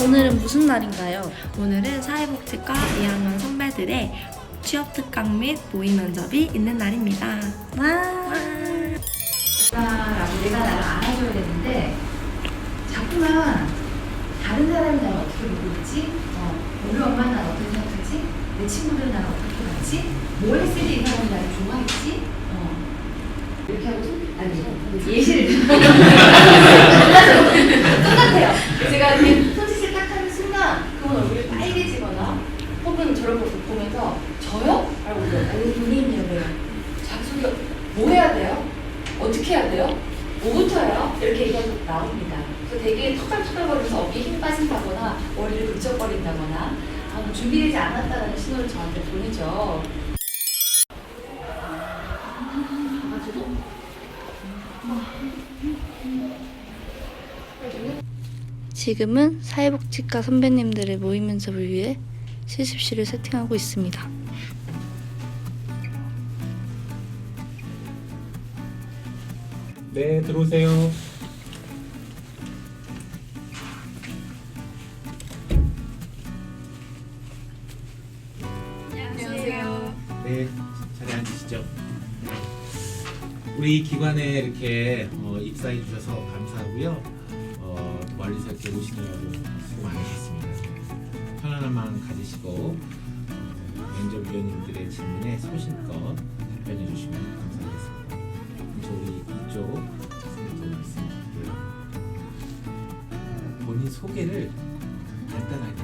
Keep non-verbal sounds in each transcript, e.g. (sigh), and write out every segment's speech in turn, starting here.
오늘은 무슨 날인가요? 오늘은 사회복지과 2학년 선배들의 취업 특강 및 모의 면접이 있는 날입니다. 와. 라고 내가 나를 알아줘야 되는데 자꾸만 다른 사람이 나 보고 있지? 어, 우리 엄마는 나를 어떻게 생각하지? 내 친구들은 나를 어떻게 봤지? 뭘 했을 때 이 사람이 나를 좋아했지? 어. 이렇게 하고 손, 아니 예시를 (laughs) (laughs) 똑같아요. 제가 이렇게 손짓을 딱 하는 순간 그분 얼굴이 빨개지거나 혹은 저런 모습 보면서 저요? 라고 물어요. 아니 본인이요 그래요. 자기 소개가 뭐 해야 돼요? 어떻게 해야 돼요? 뭐부터 해요? 이렇게 얘기가 나옵니다. 그래서 되게 턱살턱살거리면서 어깨에 힘 빠진다거나 머리를 긁적거린다거나 아, 뭐 준비되지 않았다는 신호를 저한테 보내죠. 지금은 사회복지과 선배님들의 모의 면접을 위해 실습실을 세팅하고 있습니다. 네, 들어오세요. 안녕하세요. 네, 앉으시죠. 우리 기관에 이렇게 어, 입사해 주셔서 감사하고요. 어, 멀리서 이렇게 오시느라고 수고 많으셨습니다. 편안한 마음 가지시고 어, 면접위원님들의 질문에 소신껏 답변해 주시면 감사하겠습니다. 소개를 간단하게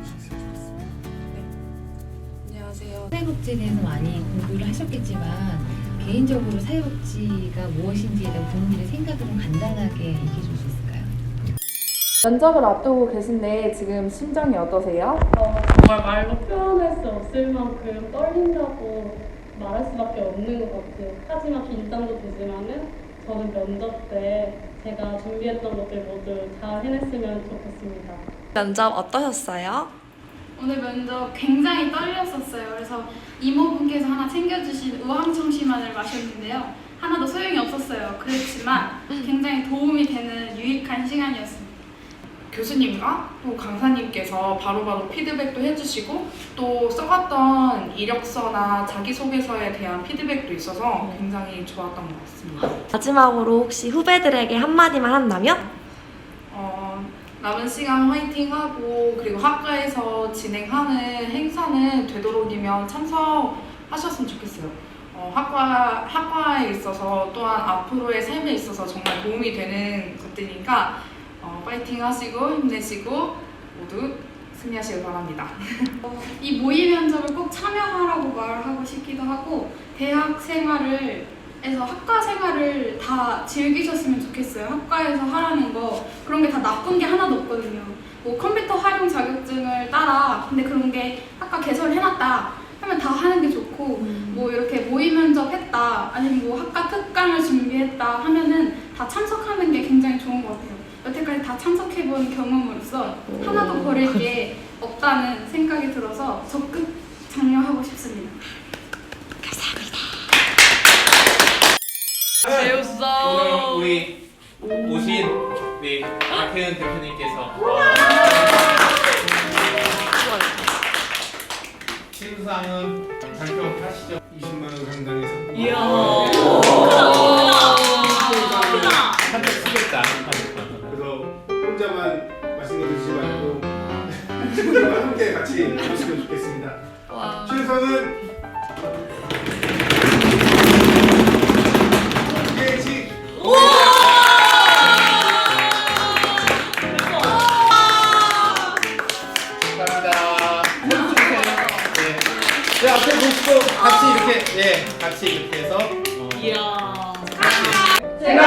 해주셨으면 좋겠습니다. 안녕하세요. 사회복지에 대해서 많이 공부를 하셨겠지만 개인적으로 사회복지가 무엇인지에 대한 본인들의 생각을 좀 간단하게 얘기해 줄 수 있을까요? 면접을 앞두고 계신데 지금 심정이 어떠세요? 어, 정말 말로 표현할 수 없을 만큼 떨린다고 말할 수밖에 없는 것 같아요. 하지만 긴장도 되지만은 저는 면접 때 제가 준비했던 것들 모두 잘 해냈으면 좋겠습니다. 면접 어떠셨어요? 오늘 면접 굉장히 떨렸었어요. 그래서 이모분께서 하나 챙겨주신 우황청심환을 마셨는데요. 하나도 소용이 없었어요. 그렇지만 굉장히 도움이 되는 유익한 시간이었습니다. 교수님과 또 강사님께서 바로바로 피드백도 해주시고 또 써갔던 이력서나 자기소개서에 대한 피드백도 있어서 굉장히 좋았던 것 같습니다. 마지막으로 혹시 후배들에게 한마디만 한다면? 어, 남은 시간 화이팅하고 그리고 학과에서 진행하는 행사는 되도록이면 참석하셨으면 좋겠어요. 어, 학과, 학과에 있어서 또한 앞으로의 삶에 있어서 정말 도움이 되는 것들이니까 어, 파이팅 하시고 힘내시고 모두 승리하시길 바랍니다. (laughs) 이 모의 면접을 꼭 참여하라고 말하고 싶기도 하고 대학 생활을 에서 학과 생활을 다 즐기셨으면 좋겠어요. 학과에서 하라는 거 그런 게 다 나쁜 게 하나도 없거든요. 뭐 컴퓨터 활용 자격증을 따라 근데 그런 게 학과 개설을 해놨다 하면 다 하는 게 좋고 뭐 이렇게 모의 면접 했다 아니면 뭐 학과 특강을 준비했다 하면은 다 참석하는 게 굉장히 좋은 것 같아요. 여태까지 다 참석해본 경험으로서 하나도 버릴 게 없다는 생각이 들어서 적극 장려하고 싶습니다. 오늘 우리 오신 우리 박혜은 대표님께서 신상은 발표하시죠. 20만 원 상당의 상품. 이야. 맛있는 거 드시지 말고 친구들과 함께 같이 드시면 좋겠습니다. 최우선은 깨지. 감사합니다. 네. 네, 앞에 보시고 같이 이렇게 예, 같이 이렇게 해서 어, 제가